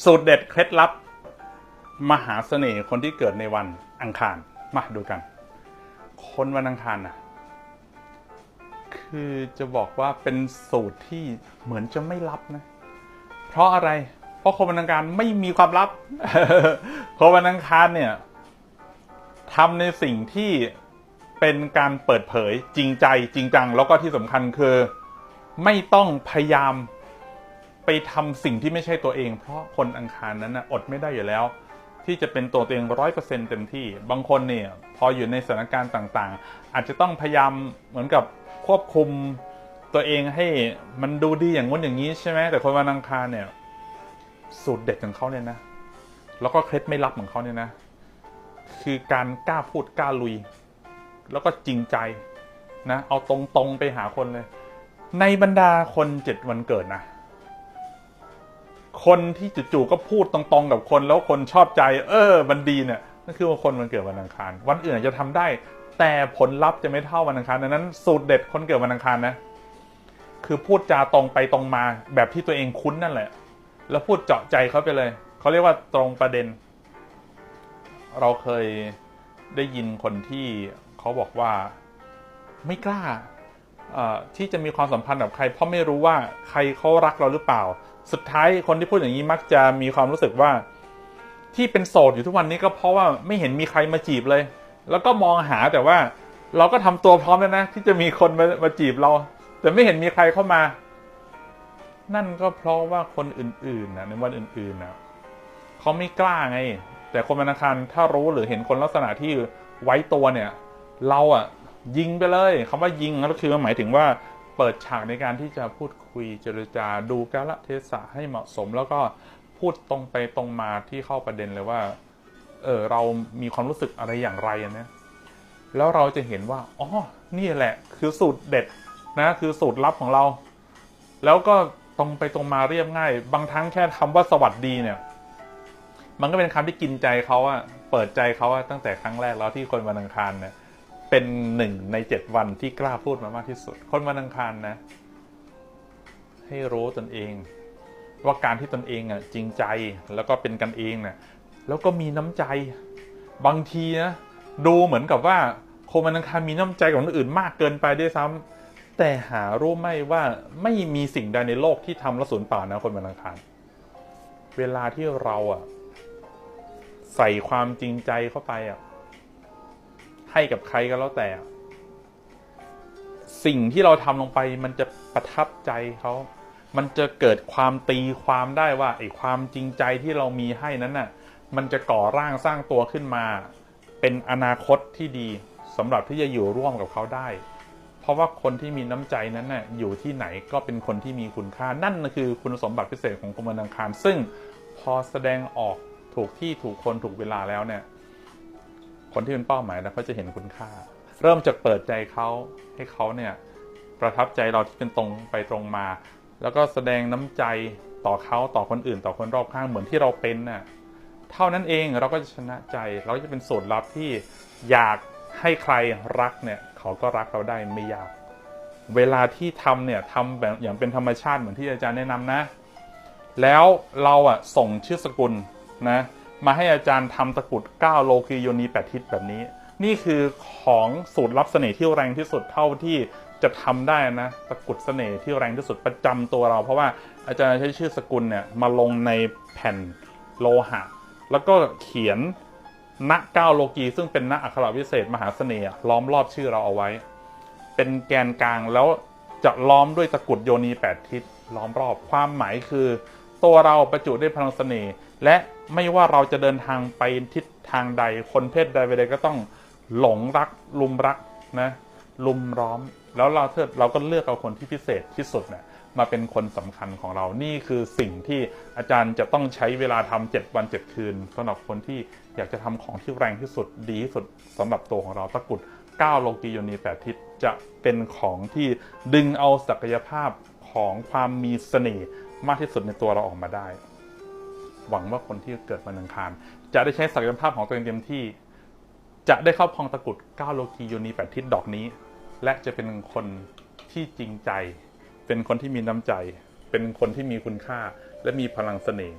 สูตรเด็ดเคล็ดลับ มหาเสน่ห์คนที่เกิดในวันอังคารมาดูกัน คนวันอังคารน่ะคือจะบอกว่าเป็นสูตรที่เหมือนจะไม่ลับนะ เพราะอะไร เพราะคนวันอังคารไม่มีความลับคนวันอังคารเนี่ยทำในสิ่งที่เป็นการเปิดเผยจริงใจจริงจัง แล้วก็ที่สำคัญคือ ไม่ต้องพยายาม ไปทำสิ่งที่ไม่ใช่ตัวเอง เพราะคนอังคารนั้นนะอดไม่ได้อยู่แล้ว ที่จะเป็นตัวตัวเองร้อยเปอร์เซ็นต์เต็มที่ บางคนเนี่ยพออยู่ในสถานการณ์ต่างๆ อาจจะต้องพยายามเหมือนกับควบคุมตัวเองให้มันดูดีอย่างงู้นอย่างนี้ใช่ไหมแต่คนวันอังคารเนี่ย สูตรเด็ดของเขาเนี่ยนะ แล้วก็เคล็ดไม่ลับของเขาเนี่ยนะ คือการกล้าพูดกล้าลุย แล้วก็จริงใจนะ เอาตรงๆไปหาคนเลย ในบรรดาคนเจ็ดวันเกิดนะ คนที่จู่ๆก็พูดตรงๆ กับคนแล้วคนชอบใจ เออมันดีเนี่ยนั่นคือว่าคนมันเกิดวันอังคาร วันอื่นจะทำได้ แต่ผลลัพธ์จะไม่เท่าวันอังคารดังนั้นสูตรเด็ดคนเกิดวันอังคารนะคือพูดจาตรงไปตรงมาแบบที่ตัวเองคุ้นนั่นแหละ แล้วพูดเจาะใจเขาไปเลยเขาเรียกว่าตรงประเด็น เราเคยได้ยินคนที่เขาบอกว่าไม่กล้า ที่จะมีความสัมพันธ์กับใคร เพราะไม่รู้ว่าใครเขารักเราหรือเปล่า สุดท้ายคนที่พูดอย่างนี้มักจะมีความรู้สึกว่า ที่เป็นโสดอยู่ทุกวันนี้ก็เพราะว่าไม่เห็นมีใครมาจีบเลย แล้วก็มองหาแต่ว่าเราก็ทำตัวพร้อมแล้วนะ ที่จะมีคนมามาจีบเรา แต่ไม่เห็นมีใครเข้ามา นั่นก็เพราะว่าคนอื่นๆนะในวันอื่นๆนะเขาไม่กล้าไง แต่คนวันอังคารถ้ารู้หรือเห็นคนลักษณะที่ไว้ตัวเนี่ย เราอะ ยิงไปเลยคำว่ายิงก็คือหมายถึงว่าเปิดฉากในการที่จะพูดคุยเจรจาดูกาลเทศะให้เหมาะสม แล้วก็พูดตรงไปตรงมาที่เข้าประเด็นเลยว่า เออเรามีความรู้สึกอะไรอย่างไรนะแล้วเราจะเห็นว่าอ๋อนี่แหละ คือสูตรเด็ดนะ คือสูตรลับของเรา แล้วก็ตรงไปตรงมาเรียบง่าย บางครั้งแค่คำว่าสวัสดีเนี่ย มันก็เป็นคำที่กินใจเขาอะเปิดใจเขาอะตั้งแต่ครั้งแรกแล้วที่คนวันอังคารเนี่ย เป็นหนึ่งในเจ็ดวันที่กล้าพูดมามากที่สุด คนวันอังคารนะ ให้รู้ตนเอง ว่าการที่ตนเองอะจริงใจแล้วก็เป็นกันเองเนี่ยแล้วก็มีน้ำใจบางทีนะดูเหมือนกับว่าคนวันอังคารมีน้ำใจกับคนอื่นมากเกินไปด้วยซ้ำแต่หารู้ไหมว่าไม่มีสิ่งใดในโลกที่ทำล้วสูญเปล่านะคนวันอังคารเวลาที่เราอะใส่ความจริงใจเข้าไปอะ ให้กับใครก็แล้วแต่ สิ่งที่เราทำลงไปมันจะประทับใจเขามันจะเกิดความตีความได้ว่าไอ้ความจริงใจที่เรามีให้นั้นน่ะ มันจะก่อร่างสร้างตัวขึ้นมา เป็นอนาคตที่ดีสำหรับที่จะอยู่ร่วมกับเขาได้ เพราะว่าคนที่มีน้ำใจนั้นน่ะอยู่ที่ไหนก็เป็นคนที่มีคุณค่านั่นคือคุณสมบัติพิเศษของคนวันอังคาร ซึ่งพอแสดงออกถูกที่ถูกคนถูกเวลาแล้วเนี่ย คนที่เป็นเป้าหมายนะเขาจะเห็นคุณค่า เริ่มจากเปิดใจเขาให้เขาเนี่ยประทับใจเราที่เป็นตรงไปตรงมา แล้วก็แสดงน้ำใจต่อเขาต่อคนอื่น ต่อคนรอบข้างเหมือนที่เราเป็นน่ะเท่านั้นเองเราก็จะชนะใจ เราจะเป็นสูตรลับที่อยากให้ใครรักเนี่ยเขาก็รักเราได้ไม่ยาก เวลาที่ทำเนี่ยทำแบบอย่างเป็นธรรมชาติเหมือนที่อาจารย์แนะนำนะ แล้วเราอะส่งชื่อสกุลนะ มาให้อาจารย์ทำตะกรุด9โลคีโยนี8ทิศแบบนี้ นี่คือของสูตรลับเสน่ห์ที่แรงที่สุดเท่าที่จะทำได้นะตะกรุดเสน่ห์ที่แรงที่สุดประจำตัวเรา เพราะว่าอาจารย์ใช้ชื่อสกุลเนี่ยมาลงในแผ่นโลหะ แล้วก็เขียนณเก้าโลกีซึ่งเป็นณอักขระวิเศษมหาเสน่ห์ล้อมรอบชื่อเราเอาไว้ เป็นแกนกลางแล้วจะล้อมด้วยตะกุดโยนีแปดทิศล้อมรอบความหมายคือ ตัวเราประจุด้วยพลังเสน่ห์และไม่ว่าเราจะเดินทางไปทิศทางใดคนเพศใดไปใดก็ต้องหลงรักลุมรักนะลุมร้อม แล้วเราเทิดเราก็เลือกเอาคนที่พิเศษที่สุดเนี่ยมาเป็นคนสำคัญของเรานี่คือสิ่งที่อาจารย์จะต้องใช้เวลาทำเจ็ดวันเจ็ดคืนสำหรับคนที่อยากจะทำของที่แรงที่สุดดีที่สุดสำหรับตัวของเราตะกุด9โลกีโยนีแปดทิศจะเป็นของที่ดึงเอาศักยภาพของความมีเสน่ห์ มากที่สุดในตัวเราออกมาได้ หวังว่าคนที่เกิดวันอังคาร จะได้ใช้ศักยภาพของตัวเองเต็มที่ จะได้เข้าพองตะกุด9โลกีโยนีแปดทิศดอกนี้ และจะเป็นคนที่จริงใจ เป็นคนที่มีน้ำใจ เป็นคนที่มีคุณค่า และมีพลังเสน่ห์